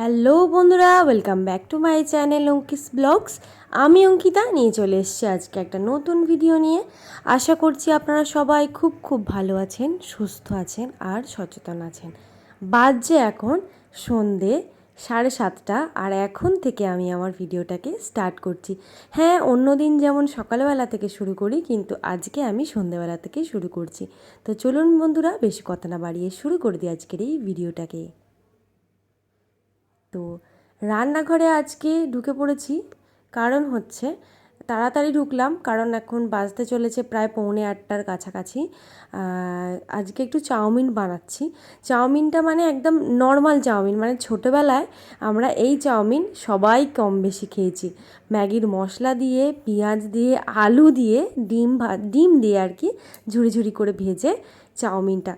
Hello বন্ধুরা welcome back to my channel Ankis vlogs আমি অঙ্কিতা, নিয়ে চলে এসেছি আজকে একটা নতুন ভিডিও নিয়ে। আশা করছি আপনারা সবাই খুব খুব ভালো আছেন, সুস্থ আছেন আর সচেতন আছেন। বাজছে এখন সন্ধে সাড়ে সাতটা, আর এখন থেকে আমি আমার ভিডিওটাকে স্টার্ট করছি। হ্যাঁ অন্য দিন যেমন সকালবেলা থেকে শুরু করি, কিন্তু আজকে আমি সন্ধেবেলা থেকে শুরু করছি। তো চলুন বন্ধুরা, বেশি কথা না বাড়িয়ে শুরু করে দিই আজকের এই ভিডিওটাকে তো রান্নাঘরে আজকে ঢুকে পড়েছি। কারণ হচ্ছে তাড়াতাড়ি ঢুকলাম, কারণ এখন বাজতে চলেছে প্রায় পৌনে আটটার কাছাকাছি। আজকে একটু চাউমিন বানাচ্ছি। চাউমিনটা মানে একদম নর্মাল চাউমিন মানে ছোটোবেলায় আমরা এই চাউমিন সবাই কম বেশি খেয়েছি। ম্যাগির মশলা দিয়ে, পেঁয়াজ দিয়ে, আলু দিয়ে, ডিম ভা, ডিম দিয়ে আর কি ঝুড়ি ঝুড়ি করে ভেজে চাউমিনটা।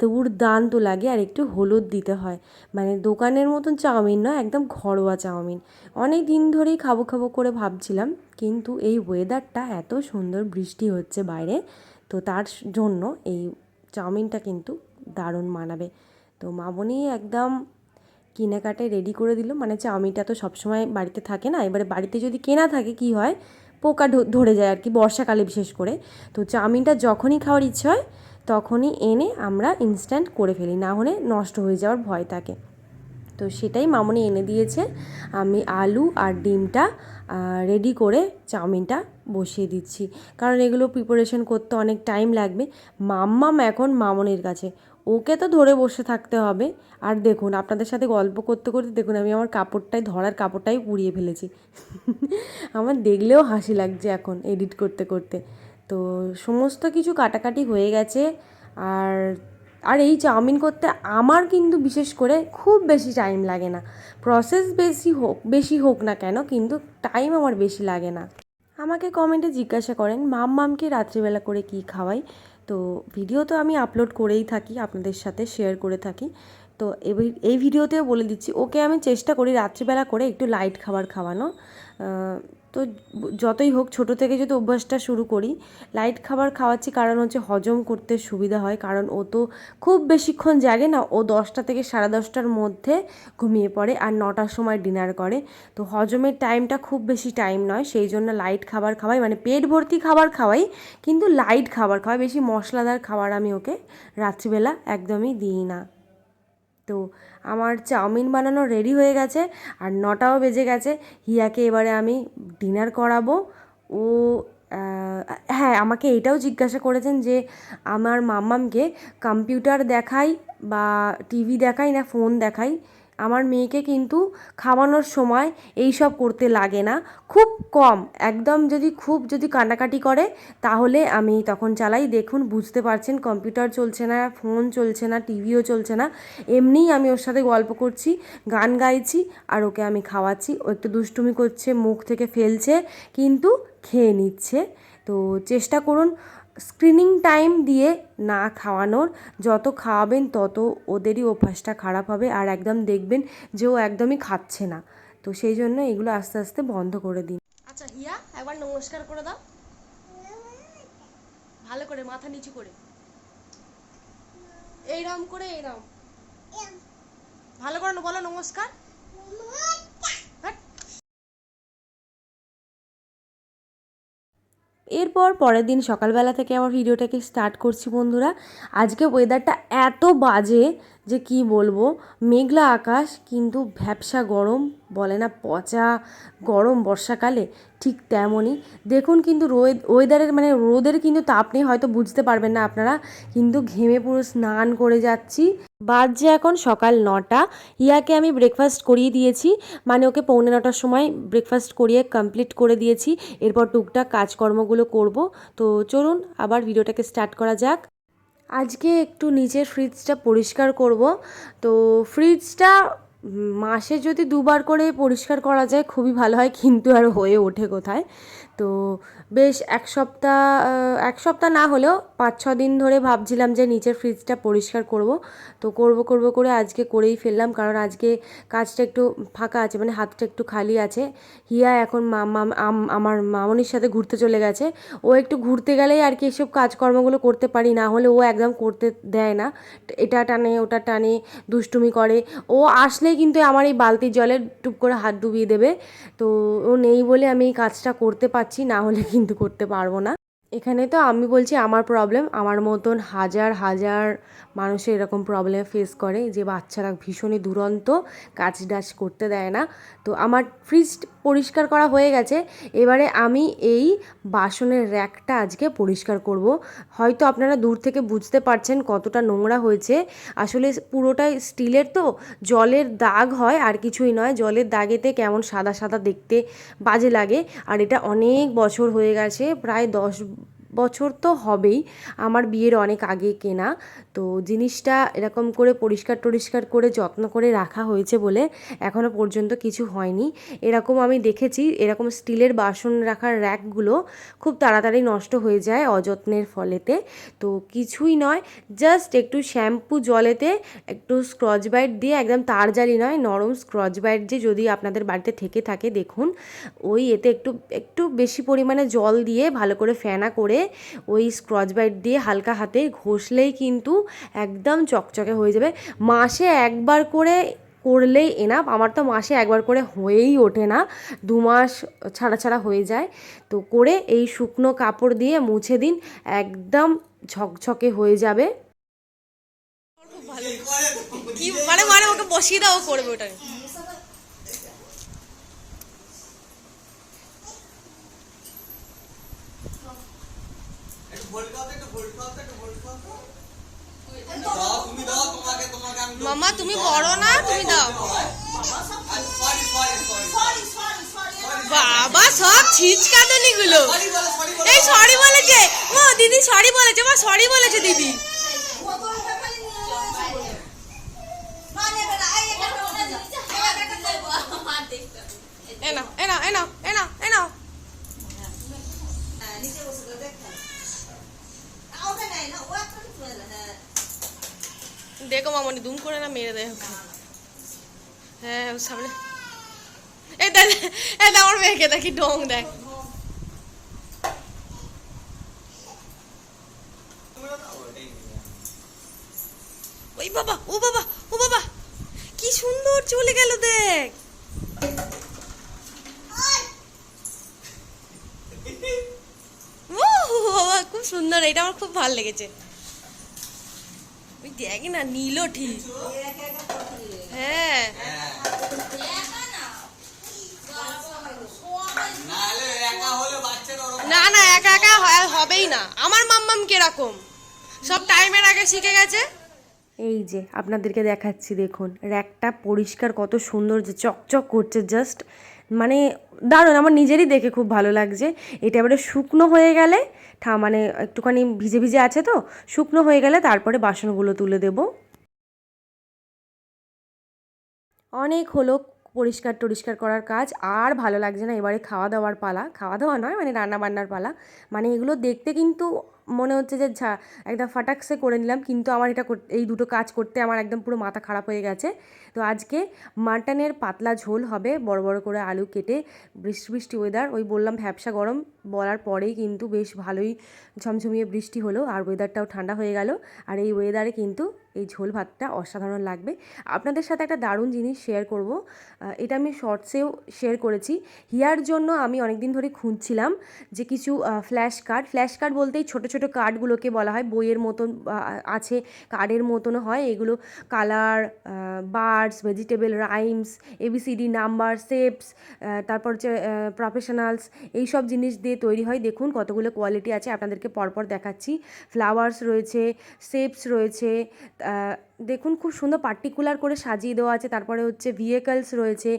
দুর্দান্ত লাগে আর একটু হলুদ দিতে হয়। মানে দোকানের মতন চাউমিন নয়, একদম ঘরোয়া চাউমিন। অনেক দিন ধরেই খাব খাব করে ভাবছিলাম, কিন্তু এই ওয়েদারটা এত সুন্দর বৃষ্টি হচ্ছে বাইরে, তো তার জন্য এই চাউমিনটা কিন্তু দারুণ মানাবে। তো মামনি একদম কেনাকাটে রেডি করে দিল মানে চাউমিনটা তো সবসময় বাড়িতে থাকে না, এবারে বাড়িতে যদি কেনা থাকে কি হয়, পোকা ধরে যায় আর কি বর্ষাকালে বিশেষ করে। তো চাউমিনটা যখনই খাওয়ার ইচ্ছে হয় তখনই এনে আমরা ইনস্ট্যান্ট করে ফেলি, না হলে নষ্ট হয়ে যাওয়ার ভয় থাকে। তো সেটাই মামনি এনে দিয়েছে। আমি আলু আর ডিমটা রেডি করে চাউমিনটা বসিয়ে দিচ্ছি। কারণ এগুলো প্রিপারেশন করতে অনেক টাইম লাগবে। মাম্মাম এখন মামনির কাছে। ওকে তো ধরে বসে থাকতে হবে। আর দেখুন, আপনাদের সাথে গল্প করতে করতে দেখুন, আমি আমার কাপড়টাই, ধরার কাপড়টাই পুড়িয়ে ফেলেছি। আমার দেখলেও হাসি লাগছে এখন এডিট করতে করতে। তো সমস্ত কিছু কাটাকাটি হয়ে গেছে। আর আর এই চাউমিন করতে আমার কিন্তু বিশেষ করে খুব বেশি টাইম লাগে না। প্রসেস বেশি হোক বেশি হোক না কেন, কিন্তু টাইম আমার বেশি লাগে না। আমাকে কমেন্টে জিজ্ঞাসা করেন, মাম, মামকে রাত্রিবেলা করে কি খাওয়াই? তো ভিডিও তো আমি আপলোড করেই থাকি, আপনাদের সাথে শেয়ার করে থাকি। তো এই ভিডিওতেও বলে দিচ্ছি, ওকে আমি চেষ্টা করি রাত্রিবেলা করে একটু লাইট খাবার খাওয়ানো তো যতই হোক, ছোট থেকে যদি অভ্যাসটা শুরু করি লাইট খাবার খাওয়াচ্ছি কারণ হচ্ছে হজম করতে সুবিধা হয়, কারণ ও তো খুব বেশিক্ষণ জাগে না, ও দশটা থেকে সাড়ে দশটার মধ্যে ঘুমিয়ে পড়ে আর নটার সময় ডিনার করে। তো হজমের টাইমটা খুব বেশি টাইম নয়, সেই জন্য লাইট খাবার খাওয়াই মানে পেট ভর্তি খাবার খাওয়াই, কিন্তু লাইট খাবার খাওয়াই, বেশি মশলাদার খাবার আমি ওকে রাত্রিবেলা একদমই দিই না। তো আমার চাউমিন বানানো রেডি হয়ে গেছে আর নটাও বেজে গেছে। হিয়াকে এবারে আমি ডিনার করাবো। ও হ্যাঁ আমাকে এটাও জিজ্ঞাসা করেছেন যে আমার মাম্মামকে কম্পিউটার দেখাই বা টিভি দেখাই না ফোন দেখাই। আমার মেয়েকে কিন্তু খাওয়ানোর সময় এই সব করতে লাগে না। খুব কম, একদম যদি খুব যদি কান্নাকাটি করে, তাহলে আমি তখন চালাই। দেখুন, বুঝতে পারছেন, কম্পিউটার চলছে না, ফোন চলছে না, টিভিও চলছে না। এমনিই আমি ওর সাথে গল্প করছি, গান গাইছি, আর ওকে আমি খাওয়াচ্ছি। ও একটু দুষ্টুমি করছে, মুখ থেকে ফেলছে, কিন্তু খেয়ে নিচ্ছে। তো চেষ্টা করুন স্ক্রিনিং টাইম দিয়ে না খাওয়ানোর, যত খাওয়াবেন তত ওদেরই অভ্যাসটা খারাপ হবে আর একদম দেখবেন যে ও একদমই খাচ্ছে না। তো সেই জন্য এগুলো আস্তে আস্তে বন্ধ করে দিন। আচ্ছা হিয়া, একবার নমস্কার করে দাও। ভালো করে, মাথা নিচু করে। এইরকম করে এইরকম ভালো করে বলো নমস্কার। এরপর পরের দিন সকালবেলা থেকে আমার ভিডিওটাকে স্টার্ট করছি বন্ধুরা। আজকে ওয়েদারটা এত বাজে যে কি বলব? মেঘলা আকাশ, কিন্তু ভ্যাবসা গরম। বলে না, পচা, গরম বর্ষাকালে ঠিক তেমনই। দেখুন কিন্তু ওয়েদারের মানে রোদের কিন্তু তাপ নেই হয়তো বুঝতে পারবেন না আপনারা, কিন্তু ঘেমে পুরো স্নান করে যাচ্ছি। বাজছে এখন সকাল নটা, ইয়াকে আমি ব্রেকফাস্ট করিয়ে দিয়েছি মানে ওকে পৌনে নটার সময় ব্রেকফাস্ট করিয়ে কমপ্লিট করে দিয়েছি, এরপর টুকটাক কাজকর্মগুলো করব। তো চলুন, আবার ভিডিওটাকে স্টার্ট করা যাক। আজকে একটু নিচের ফ্রিজটা পরিষ্কার করব। তো ফ্রিজটা মাসে যদি দুবার করে পরিষ্কার করা যায় খুবই ভালো হয়, কিন্তু আর হয়ে ওঠে কোথায়? তো বেশ এক সপ্তাহ এক সপ্তাহ না হলেও পাঁচ ছ দিন ধরে ভাবছিলাম যে নিচের ফ্রিজটা পরিষ্কার করব। তো করব করব, করে আজকে করেই ফেললাম, কারণ আজকে কাজটা একটু ফাঁকা আছে মানে হাতটা একটু খালি আছে। হিয়া এখন আমার মামনির সাথে ঘুরতে চলে গেছে। ও একটু ঘুরতে গেলেই আর কি এসব কাজকর্মগুলো করতে পারি, না হলে ও একদম করতে দেয় না। এটা টানে, ওটা টানে, দুষ্টুমি করে। ও আসলেই কিন্তু আমার এই বালতির জলে টুপ করে হাত ডুবিয়ে দেবে। তো ও নেই বলে আমি এই কাজটা করতে পারছি না হলে কিন্তু করতে পারব না। এখানে তো আমি বলছি আমার প্রবলেম আমার মতন হাজার হাজার মানুষের এরকম প্রবলেম ফেস করে যে বাচ্চারা ভীষণই দুরন্ত, কাজ ডাজ করতে দেয় না। তো আমার ফ্রিজ পরিষ্কার করা হয়ে গেছে, এবারে আমি এই বাসনের র্যাকটা আজকে পরিষ্কার করব। হয়তো আপনারা দূর থেকে বুঝতে পারছেন কতটা নোংরা হয়েছে। আসলে পুরোটাই স্টিলের তো, জলের দাগ হয় আর কিছুই নয়। জলের দাগেতে কেমন সাদা সাদা দেখতে বাজে লাগে। আর এটা অনেক বছর হয়ে গেছে, প্রায় দশ বছর তো হবেই, আমার বিয়ের অনেক আগে কেনা। তো জিনিসটা এরকম করে পরিষ্কার টরিষ্কার করে যত্ন করে রাখা হয়েছে বলে এখনও পর্যন্ত কিছু হয়নি। এরকম আমি দেখেছি, এরকম স্টিলের বাসন রাখার র্যাকগুলো খুব তাড়াতাড়ি নষ্ট হয়ে যায় অযত্নের ফলেতে। তো কিছুই নয় জাস্ট একটু শ্যাম্পু জলেতে, একটু স্ক্রচ বাইট দিয়ে, একদম তার জালি নয়, নরম স্ক্রচ বাইট যে যদি আপনাদের বাড়িতে থেকে থাকে, দেখুন। ওই এতে একটু একটু বেশি পরিমাণে জল দিয়ে ভালো করে ফেনা করে ওই স্ক্রচ বাইট দিয়ে হালকা হাতে ঘষলেই কিন্তু একদম চকচকে হয়ে যাবে। মাসে একবার করে করলেই এনাফ আমার তো মাসে একবার করে হয়েই ওঠে না। দু মাস ছাড়া ছাড়া হয়ে যায়। তো করে এই শুকনো কাপড় দিয়ে মুছে দিন, একদম ঝকঝকে হয়ে যাবে। মানে মানে ওকে বসিয়ে দাও করবে ওটা তুমি দাও তোমাকে তোমাকে আমি মামা তুমি বড় না তুমি দাও। সরি সরি সরি বাবা সব ছিচকাদনি গুলো। এই সরি বলেছে। ও দিদি সরি বলেছে। মা সরি বলেছে দিদি। এনা এনা এনা দেখো মামনি, দুম করে না মেরে দেয় ওকে। হ্যাঁ সামনে। এই দেখ এই আমার মেয়েকে দেখি ডং দেখ। ওই বাবা, ও বাবা ও বাবা, কি সুন্দর চলে গেল, দেখ। খুব সুন্দর, এটা আমার খুব ভালো লেগেছে। দেখ না নীল ঠিক হ্যাঁ না না একা একা হবেই না আমার মাম্মাম কীরকম সব টাইমের আগে শিখে গেছে? এই যে, আপনাদেরকে দেখাচ্ছি, দেখুন। র্যাকটা পরিষ্কার, কত সুন্দর যে চকচক করছে জাস্ট মানে দারুণ, আমার নিজেরই দেখে খুব ভালো লাগছে। এটা এবারে শুকনো হয়ে গেলে, ঠা মানে একটুখানি ভিজে ভিজে আছে তো, শুকনো হয়ে গেলে তারপরে বাসনগুলো তুলে দেবো। অনেক হলো পরিষ্কার টরিষ্কার করার কাজ, আর ভালো লাগছে না এবারে খাওয়া দাওয়ার পালা। খাওয়া দাওয়া নয় মানে রান্না বান্নার পালা। মানে এগুলো দেখতে কিন্তু মনে হচ্ছে যে, ঝা একদম ফাটাকসে করে নিলাম, কিন্তু আমার এটা এই দুটো কাজ করতে আমার একদম পুরো মাথা খারাপ হয়ে গেছে। তো আজকে মাটনের পাতলা ঝোল হবে, বড় বড় করে আলু কেটে, বৃষ্টি বৃষ্টি ওয়েদার ওই বললাম ভ্যাবসা গরম, বলার পরেই কিন্তু বেশ ভালোই ঝমঝমিয়ে বৃষ্টি হলো, আর ওয়েদারটাও ঠান্ডা হয়ে গেল, আর এই ওয়েদারে কিন্তু এই ঝোল ভাতটা অসাধারণ লাগবে। আপনাদের সাথে একটা দারুণ জিনিস শেয়ার করব এটা আমি শর্টসেও শেয়ার করেছি। হিয়ার জন্য আমি অনেক দিন ধরে খুঁজছিলাম যে কিছু ফ্ল্যাশ কার্ড ফ্ল্যাশ কার্ড বলতেই ছোটো ছোট কার্ডগুলোকে বলা হয়, বইয়ের মতন আছে, কার্ডের মতনও হয়। এগুলো colour birds, vegetable, rhymes, ABCD, number shapes তারপর হচ্ছে প্রফেশনালস এইসব জিনিস দিয়ে তৈরি হয়। দেখুন কতগুলো কোয়ালিটি আছে, আপনাদেরকে পরপর দেখাচ্ছি। ফ্লাওয়ার্স রয়েছে শেপস রয়েছে দেখুন, খুব সুন্দর পার্টিকুলার করে সাজিয়ে দেওয়া আছে। তারপরে হচ্ছে ভিএকালস রয়েছে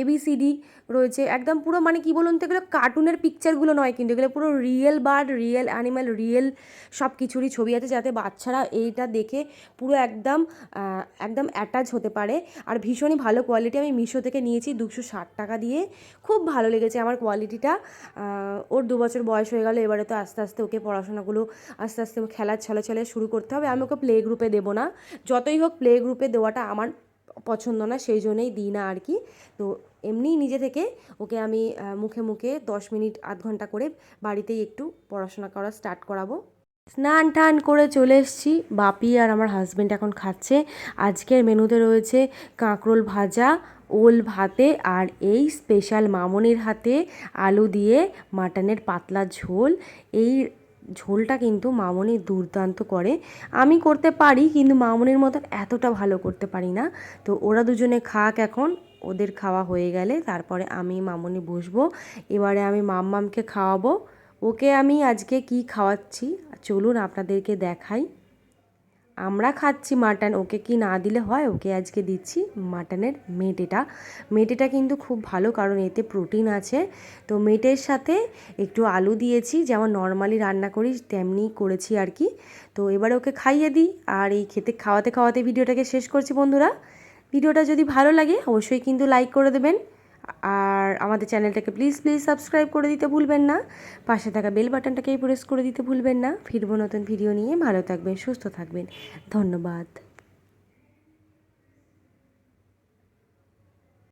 এবিসিডি রয়েছে। একদম পুরো মানে কি বলুন তো, এগুলো কার্টুনের পিকচারগুলো নয় কিন্তু এগুলো পুরো real bird real animal real সব কিছুরই ছবি আছে যাতে বাচ্চারা এইটা দেখে পুরো একদম একদম অ্যাটাচ হতে পারে। আর ভীষণই ভালো কোয়ালিটি আমি মিশো থেকে নিয়েছি, দুশো ষাট টাকা দিয়ে। খুব ভালো লেগেছে আমার কোয়ালিটিটা ওর দু বছর বয়স হয়ে গেল, এবারে তো আস্তে আস্তে ওকে পড়াশোনাগুলো আস্তে আস্তে খেলার ছলে ছলে শুরু করতে হবে। আমি ওকে প্লে গ্রুপে দেবো না। যতই হোক প্লে গ্রুপে দেওয়াটা আমার পছন্দ না সেই জন্যই দিই না আর কি। তো এমনিই নিজে থেকে ওকে আমি মুখে মুখে দশ মিনিট, আধ ঘণ্টা করে বাড়িতেই একটু পড়াশোনা করা স্টার্ট করাবো। স্নান টান করে চলে এসেছি। বাপি আর আমার হাজব্যান্ড এখন খাচ্ছে। আজকের মেনুতে রয়েছে কাঁকরোল ভাজা, ওল ভাতে আর এই স্পেশাল মামনির হাতে আলু দিয়ে মাটনের পাতলা ঝোল। এই ঝোলটা কিন্তু মামনি দুর্দান্ত করে। আমি করতে পারি, কিন্তু মামনির মতন এতটা ভালো করতে পারি না। তো ওরা দুজনে খাক এখন, ওদের খাওয়া হয়ে গেলে, তারপরে আমি মামনি বসবো। এবারে আমি মাম্মামকে খাওয়াবো। ওকে আমি আজকে কি খাওয়াচ্ছি? চলুন আপনাদেরকে দেখাই। আমরা খাচ্ছি মাটন, ওকে কি না দিলে হয়? ওকে আজকে দিচ্ছি মাটনের মেটেটা। মেটেটা কিন্তু খুব ভালো, কারণ এতে প্রোটিন আছে। তো মেটের সাথে একটু আলু দিয়েছি, যেমন নর্মালি রান্না করি, তেমনি করেছি আর কি। তো এবারে ওকে খাইয়ে দিই, আর এই খেতে, খাওয়াতে খাওয়াতে ভিডিওটাকে শেষ করছি বন্ধুরা। ভিডিওটা যদি ভালো লাগে, অবশ্যই কিন্তু লাইক করে দেবেন। আর আমাদের চ্যানেলটাকে প্লিজ প্লিজ সাবস্ক্রাইব করে দিতে ভুলবেন না। পাশে থাকা বেল বাটনটাকেই প্রেস করে দিতে ভুলবেন না। ফিরবো নতুন ভিডিও নিয়ে। ভালো থাকবেন, সুস্থ থাকবেন। ধন্যবাদ।